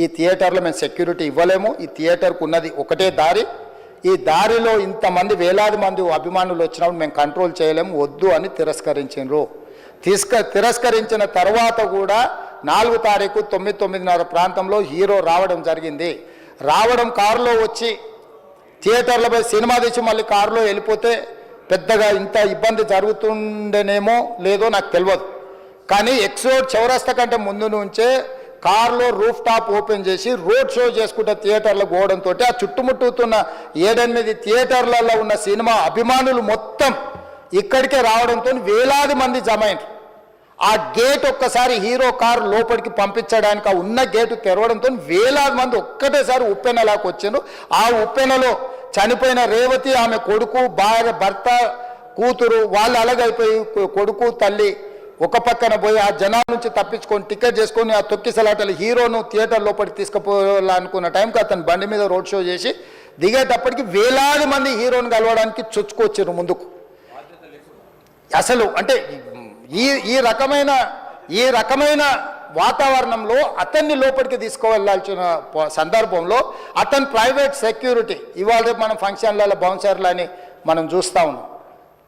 ఈ థియేటర్లో మేము సెక్యూరిటీ ఇవ్వలేము. ఈ థియేటర్కు ఉన్నది ఒకటే దారి. ఈ దారిలో ఇంతమంది వేలాది మంది అభిమానులు వచ్చినప్పుడు మేము కంట్రోల్ చేయలేము. వద్దు అని తిరస్కరించారు తిస్క తిరస్కరించిన తర్వాత కూడా నాలుగు తారీఖు తొమ్మిది తొమ్మిదిన్నర ప్రాంతంలో హీరో రావడం జరిగింది. రావడం కారులో వచ్చి థియేటర్లపై సినిమా తీసి మళ్ళీ కారులో వెళ్ళిపోతే పెద్దగా ఇంత ఇబ్బంది జరుగుతుండేనేమో లేదో నాకు తెలియదు. కానీ ఎక్సోడ్ చౌరస్తా కంటే ముందు నుంచే కార్లో రూఫ్ టాప్ ఓపెన్ చేసి రోడ్ షో చేసుకుంటే థియేటర్లకు పోవడంతో ఆ చుట్టుముట్టుతున్న ఏడెనిమిది థియేటర్లలో ఉన్న సినిమా అభిమానులు మొత్తం ఇక్కడికే రావడంతో వేలాది మంది జమైనరు ఆ గేట్ ఒక్కసారి హీరో కారు లోపలికి పంపించడానికి ఆ ఉన్న గేటు తెరవడంతో వేలాది మంది ఒక్కటేసారి ఉప్పెనలాకు వచ్చారు ఆ ఉప్పెనలో చనిపోయిన రేవతి ఆమె కొడుకు భార్య భర్త కూతురు వాళ్ళు అలాగైపోయి కొడుకు తల్లి ఒక పక్కన పోయి ఆ జనాల నుంచి తప్పించుకొని టికెట్ చేసుకొని ఆ తొక్కిసలాటలు హీరోను థియేటర్ లోపలికి తీసుకుపోవాలనుకున్న టైంకి అతను బండి మీద రోడ్ షో చేసి దిగేటప్పటికి వేలాది మంది హీరోని కలవడానికి చొచ్చుకొచ్చారు ముందుకు. అసలు అంటే ఈ ఈ రకమైన ఈ రకమైన వాతావరణంలో అతన్ని లోపలికి తీసుకువెళ్ళాల్సిన సందర్భంలో అతని ప్రైవేట్ సెక్యూరిటీ ఇవాళ రేపు మనం ఫంక్షన్లలో బౌన్సర్లు అని మనం చూస్తూ ఉన్నాం.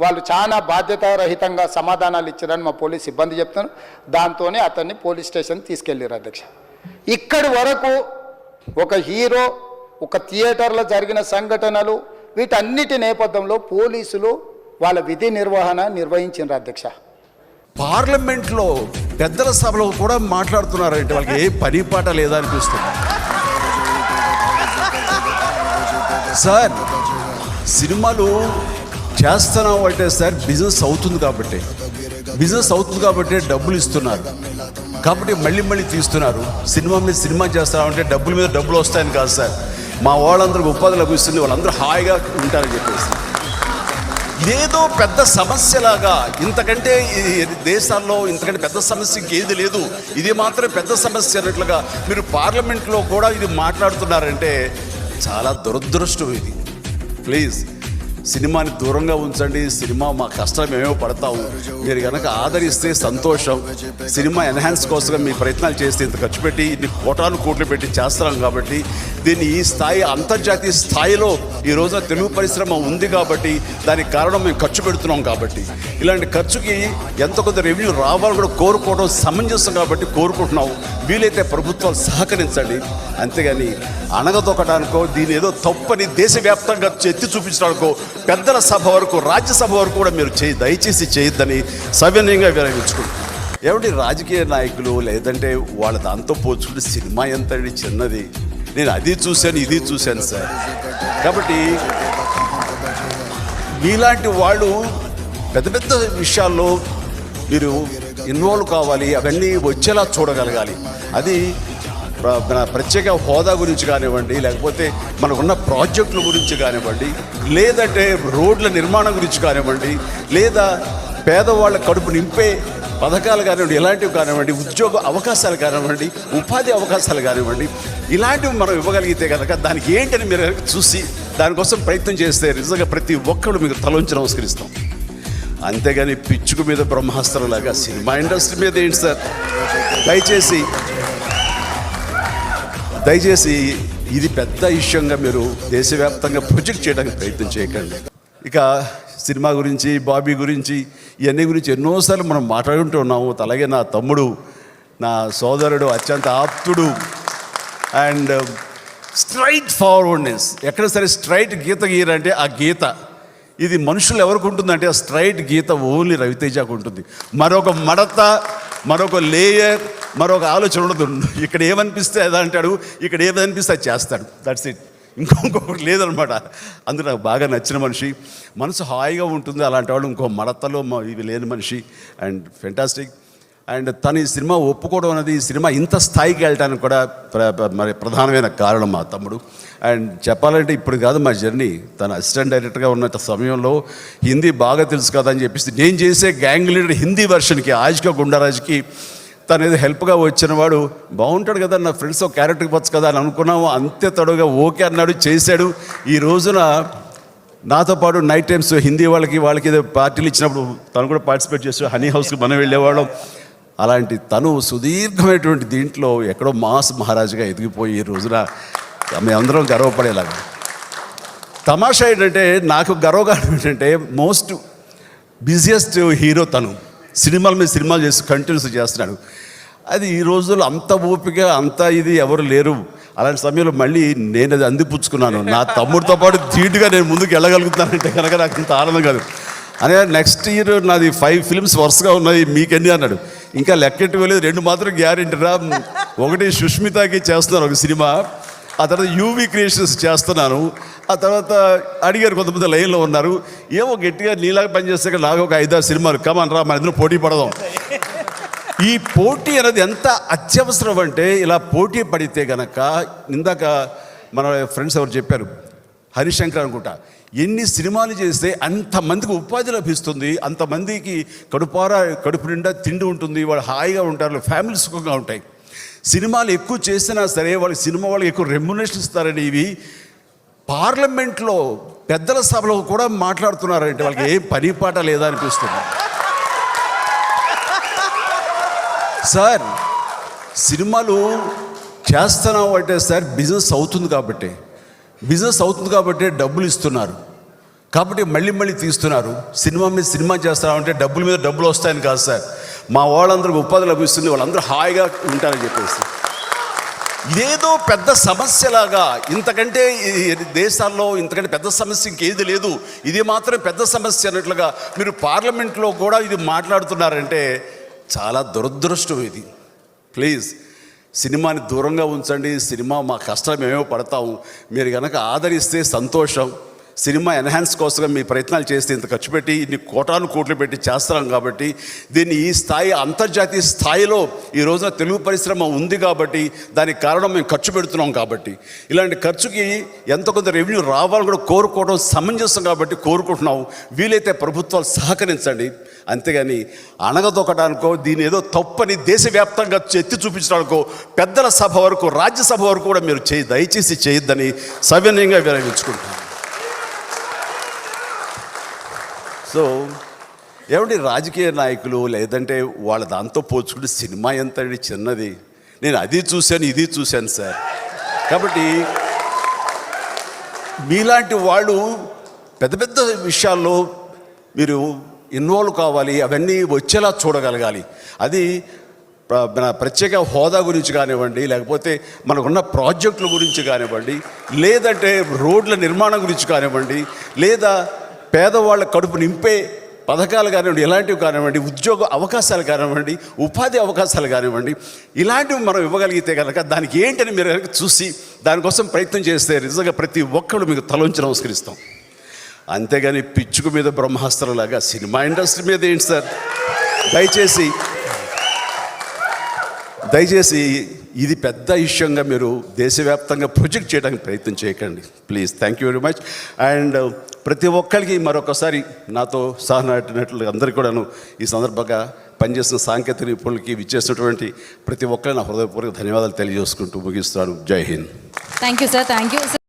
వాళ్ళు చాలా బాధ్యతారహితంగా సమాధానాలు ఇచ్చారని మా పోలీస్ సిబ్బంది చెప్తాను దాంతోనే అతన్ని పోలీస్ స్టేషన్ తీసుకెళ్ళారు అధ్యక్ష. ఇక్కడి వరకు ఒక హీరో ఒక థియేటర్లో జరిగిన సంఘటనలు వీటన్నిటి నేపథ్యంలో పోలీసులు వాళ్ళ విధి నిర్వహణ నిర్వహించారు అధ్యక్ష. పార్లమెంట్లో పెద్దల సభలో కూడా మాట్లాడుతున్నారంటే వాళ్ళకి ఏ పని పాట లేదా అనిపిస్తుంది సార్ సినిమాలు చేస్తున్నాం అంటే సార్ బిజినెస్ అవుతుంది కాబట్టి. బిజినెస్ అవుతుంది కాబట్టి డబ్బులు ఇస్తున్నారు. కాబట్టి మళ్ళీ మళ్ళీ తీస్తున్నారు. సినిమా మీద సినిమా చేస్తామంటే డబ్బుల మీద డబ్బులు వస్తాయని కాదు సార్. మా వాళ్ళందరికి ఉపాధి లభిస్తుంది వాళ్ళందరూ హాయిగా ఉంటారని చెప్పేసి. ఏదో పెద్ద సమస్యలాగా ఇంతకంటే దేశాల్లో ఇంతకంటే పెద్ద సమస్య ఇంకేది లేదు. ఇది మాత్రం పెద్ద సమస్య అన్నట్లుగా మీరు పార్లమెంట్లో కూడా ఇది మాట్లాడుతున్నారంటే చాలా దురదృష్టం ఇది. ప్లీజ్ సినిమాని దూరంగా ఉంచండి సినిమా మా కష్టం మేమేమో పడతాము మీరు కనుక ఆదరిస్తే సంతోషం. సినిమా ఎన్హాన్స్ కోసం మీ ప్రయత్నాలు చేస్తే ఇంత ఖర్చు పెట్టి ఇన్ని కోటాను కోట్లు పెట్టి చేస్తున్నాం కాబట్టి దీన్ని ఈ స్థాయి అంతర్జాతీయ స్థాయిలో ఈ రోజున తెలుగు పరిశ్రమ ఉంది కాబట్టి దానికి కారణం మేము ఖర్చు పెడుతున్నాం కాబట్టి. ఇలాంటి ఖర్చుకి ఎంత కొంత రెవెన్యూ రావాలని కూడా కోరుకోవడం సమంజసం కాబట్టి కోరుకుంటున్నాం. వీలైతే ప్రభుత్వాలు సహకరించండి. అంతేగాని అనగదొక్కడానికో దీని ఏదో తప్పని దేశవ్యాప్తంగా ఎత్తి చూపించడానికో పెద్దల సభ వరకు రాజ్యసభ వరకు కూడా మీరు చేయి దయచేసి చేయొద్దని సవినయంగా విరమించుకుంటున్నాం ఏమిటి రాజకీయ నాయకులు లేదంటే వాళ్ళ దాంతో పోల్చుకుంటే సినిమా ఎంత చిన్నది. నేను అది చూశాను ఇది చూశాను సార్. కాబట్టి మీలాంటి వాళ్ళు పెద్ద పెద్ద విషయాల్లో మీరు ఇన్వాల్వ్ కావాలి అవన్నీ వచ్చేలా చూడగలగాలి. అది మన ప్రత్యేక హోదా గురించి కానివ్వండి లేకపోతే మనకున్న ప్రాజెక్టుల గురించి కానివ్వండి లేదంటే రోడ్ల నిర్మాణం గురించి కానివ్వండి లేదా పేదవాళ్ళ కడుపు నింపే పథకాలు కానివ్వండి ఇలాంటివి కానివ్వండి ఉద్యోగ అవకాశాలు కానివ్వండి ఉపాధి అవకాశాలు కానివ్వండి ఇలాంటివి మనం ఇవ్వగలిగితే కనుక దానికి ఏంటని మీరు చూసి దానికోసం ప్రయత్నం చేస్తే నిజంగా ప్రతి ఒక్కరు మీకు తలంచి నమస్కరిస్తాం. అంతేగాని పిచ్చుకు మీద బ్రహ్మాస్త్రం లాగా సినిమా ఇండస్ట్రీ మీద ఏంటి సార్? దయచేసి దయచేసి ఇది పెద్ద విషయంగా మీరు దేశవ్యాప్తంగా ప్రొజెక్ట్ చేయడానికి ప్రయత్నం చేయకండి. ఇక సినిమా గురించి బాబీ గురించి ఇవన్నీ గురించి ఎన్నోసార్లు మనం మాట్లాడుకుంటూ ఉన్నాము. అలాగే నా తమ్ముడు నా సోదరుడు అత్యంత ఆప్తుడు. And straightforwardness. ఎక్కడ సరే స్ట్రైట్ గీత గీరంటే ఆ గీత. ఇది మనుషులు ఎవరికి ఉంటుందంటే ఆ స్ట్రైట్ గీత ఓన్లీ రవితేజకు ఉంటుంది. మరొక మడత మరొక లేయర్ మరొక ఆలోచన ఉండదు. ఇక్కడ ఏమనిపిస్తే అది అంటాడు ఇక్కడ ఏమనిపిస్తే అది చేస్తాడు. దట్స్ ఇట్ ఇంకొకటి లేదనమాట. అందుకు నాకు బాగా నచ్చిన మనిషి. మనసు హాయిగా ఉంటుంది అలాంటి వాళ్ళు ఇంకో మడతలో ఇవి లేని మనిషి. అండ్ ఫెంటాస్టిక్ అండ్ తను ఈ సినిమా ఒప్పుకోవడం అనేది ఈ సినిమా ఇంత స్థాయికి వెళ్ళడానికి కూడా ప్ర- మరి ప్రధానమైన కారణం మా తమ్ముడు. అండ్ చెప్పాలంటే ఇప్పుడు కాదు మా జర్నీ. తన అసిస్టెంట్ డైరెక్టర్గా ఉన్న సమయంలో హిందీ బాగా తెలుసు కదా అని చెప్పేసి నేను చేసే గ్యాంగ్ లీడర్ హిందీ వెర్షన్కి ఆజ్గా గుండరాజ్కి తను ఏదో హెల్ప్గా వచ్చిన వాడు బాగుంటాడు కదా నా ఫ్రెండ్స్ ఒక క్యారెక్టర్ వచ్చు కదా అని అనుకున్నాము. అంతే తడుగా ఓకే అన్నాడు చేశాడు. ఈ రోజున నాతో పాటు నైట్ టైమ్స్ హిందీ వాళ్ళకి వాళ్ళకి ఏదో పార్టీలు ఇచ్చినప్పుడు తను కూడా పార్టిసిపేట్ చేస్తూ హనీ హౌస్కి మనం వెళ్ళేవాళ్ళం. అలాంటి తను సుదీర్ఘమైనటువంటి దీంట్లో ఎక్కడో మాస్ మహారాజుగా ఎదిగిపోయి ఈ రోజున మేమందరం గర్వపడేలాగా. తమాషా ఏంటంటే నాకు గర్వకారణం ఏంటంటే మోస్ట్ బిజియెస్ట్ హీరో తను. సినిమాల మీద సినిమాలు చేసి కంటిన్యూస్ చేస్తున్నాడు. అది ఈ రోజుల్లో అంత ఓపిక అంత ఇది ఎవరు లేరు. అలాంటి సమయంలో మళ్ళీ నేను అది అందిపుచ్చుకున్నాను. నా తమ్ముడితో పాటు ధీటుగా నేను ముందుకు వెళ్ళగలుగుతానంటే కనుక నాకు ఇంత ఆనందం కాదు. అనే నెక్స్ట్ ఇయర్ నాది ఫైవ్ ఫిల్మ్స్ వరుసగా ఉన్నాయి మీకెన్ని అన్నాడు. ఇంకా లెక్కెట్టు రెండు మాత్రం గ్యారెంటీ రా. ఒకటి సుష్మితకి చేస్తున్నారు ఒక సినిమా. ఆ తర్వాత యూవి క్రియేషన్స్ చేస్తున్నాను. ఆ తర్వాత అడిగారు కొంతమంది లైన్లో ఉన్నారు. ఏమో గట్టిగా నీలాగా పనిచేస్తే నాకు ఒక ఐదారు సినిమాలు. కమాన్ రా మన ఇద్దరు పోటీ పడదాం. ఈ పోటీ అనేది ఎంత అత్యవసరం అంటే ఇలా పోటీ పడితే గనక ఇందాక మన ఫ్రెండ్స్ ఎవరు చెప్పారు హరిశంకర్ అనుకుంటా. ఎన్ని సినిమాలు చేస్తే అంతమందికి ఉపాధి లభిస్తుంది అంతమందికి కడుపార కడుపు నిండా తిండి ఉంటుంది వాళ్ళు హాయిగా ఉంటారు ఫ్యామిలీ సుఖంగా ఉంటాయి. సినిమాలు ఎక్కువ చేసినా సరే వాళ్ళకి సినిమా వాళ్ళకి ఎక్కువ రెమ్యునేషన్ ఇస్తారని ఇవి పార్లమెంట్లో పెద్దల సభలో కూడా మాట్లాడుతున్నారంటే వాళ్ళకి ఏం పని పాట లేదా అనిపిస్తుంది. సార్ సినిమాలు చేస్తున్నావు అంటే సార్ బిజినెస్ అవుతుంది కాబట్టి. బిజినెస్ అవుతుంది కాబట్టి డబ్బులు ఇస్తున్నారు. కాబట్టి మళ్ళీ మళ్ళీ తీస్తున్నారు. సినిమా మీద సినిమా చేస్తున్నామంటే డబ్బుల మీద డబ్బులు వస్తాయని కాదు సార్. మా వాళ్ళందరూ ఉపాధి లభిస్తుంది వాళ్ళందరూ హాయిగా ఉంటారని చెప్పేసి. ఇదేదో పెద్ద సమస్యలాగా ఇంతకంటే దేశాల్లో ఇంతకంటే పెద్ద సమస్య ఇంకేది లేదు. ఇది మాత్రం పెద్ద సమస్య అన్నట్లుగా మీరు పార్లమెంట్లో కూడా ఇది మాట్లాడుతున్నారంటే చాలా దురదృష్టం ఇది. ప్లీజ్. సినిమాని దూరంగా ఉంచండి సినిమా మా కష్టం మేమేమో పడతాము. మీరు కనుక ఆదరిస్తే సంతోషం. సినిమా ఎన్హాన్స్ కోసం మీ ప్రయత్నాలు చేస్తే ఇంత ఖర్చు పెట్టి ఇన్ని కోటాను కోట్లు పెట్టి చేస్తున్నాం కాబట్టి దీన్ని ఈ స్థాయి అంతర్జాతీయ స్థాయిలో ఈ రోజున తెలుగు పరిశ్రమ ఉంది కాబట్టి దానికి కారణం మేము ఖర్చు పెడుతున్నాం కాబట్టి. ఇలాంటి ఖర్చుకి ఎంత కొంత రెవెన్యూ రావాలని కూడా కోరుకోవడం సమంజసం కాబట్టి కోరుకుంటున్నాం వీలైతే ప్రభుత్వాలు సహకరించండి. అంతేగాని అణగదొక్కడానికో దీని ఏదో తప్పని దేశవ్యాప్తంగా ఎత్తి చూపించడానికో పెద్దల సభ వరకు రాజ్యసభ వరకు కూడా మీరు చేయి దయచేసి చేయొద్దని సవినయంగా విరమించుకుంటాను సో ఏమండి రాజకీయ నాయకులు లేదంటే వాళ్ళ దాంతో పోల్చుకుంటే సినిమా ఎంత అండి చిన్నది. నేను అది చూశాను ఇది చూశాను సార్. కాబట్టి మీలాంటి వాళ్ళు పెద్ద పెద్ద విషయాల్లో మీరు ఇన్వాల్వ్ కావాలి అవన్నీ వచ్చేలా చూడగలగాలి. అది మన ప్రత్యేక హోదా గురించి కానివ్వండి లేకపోతే మనకున్న ప్రాజెక్టుల గురించి కానివ్వండి లేదంటే రోడ్ల నిర్మాణం గురించి కానివ్వండి లేదా పేదవాళ్ళ కడుపు నింపే పథకాలు కానివ్వండి ఇలాంటివి కానివ్వండి ఉద్యోగ అవకాశాలు కానివ్వండి ఉపాధి అవకాశాలు కానివ్వండి ఇలాంటివి మనం ఇవ్వగలిగితే కనుక దానికి ఏంటని మీరు కనుక చూసి దానికోసం ప్రయత్నం చేస్తే నిజంగా ప్రతి ఒక్కరు మీకు తలంచి నమస్కరిస్తాం. అంతేగాని పిచ్చుకు మీద బ్రహ్మాస్త్రంలాగా సినిమా ఇండస్ట్రీ మీద ఏంటి సార్? దయచేసి దయచేసి ఇది పెద్ద ఇష్యూగా మీరు దేశవ్యాప్తంగా ప్రొజెక్ట్ చేయడానికి ప్రయత్నం చేయకండి. Please thank you very much. And ప్రతి ఒక్కరికి మరొకసారి నాతో సహనటినట్లు అందరికీ కూడాను ఈ సందర్భంగా పనిచేసిన సాంకేతిక నిపుణులకి విచ్చేసినటువంటి ప్రతి ఒక్కరిని నా హృదయపూర్వక ధన్యవాదాలు తెలియజేసుకుంటూ ముగిస్తాను జై Hind. Thank you sir thank you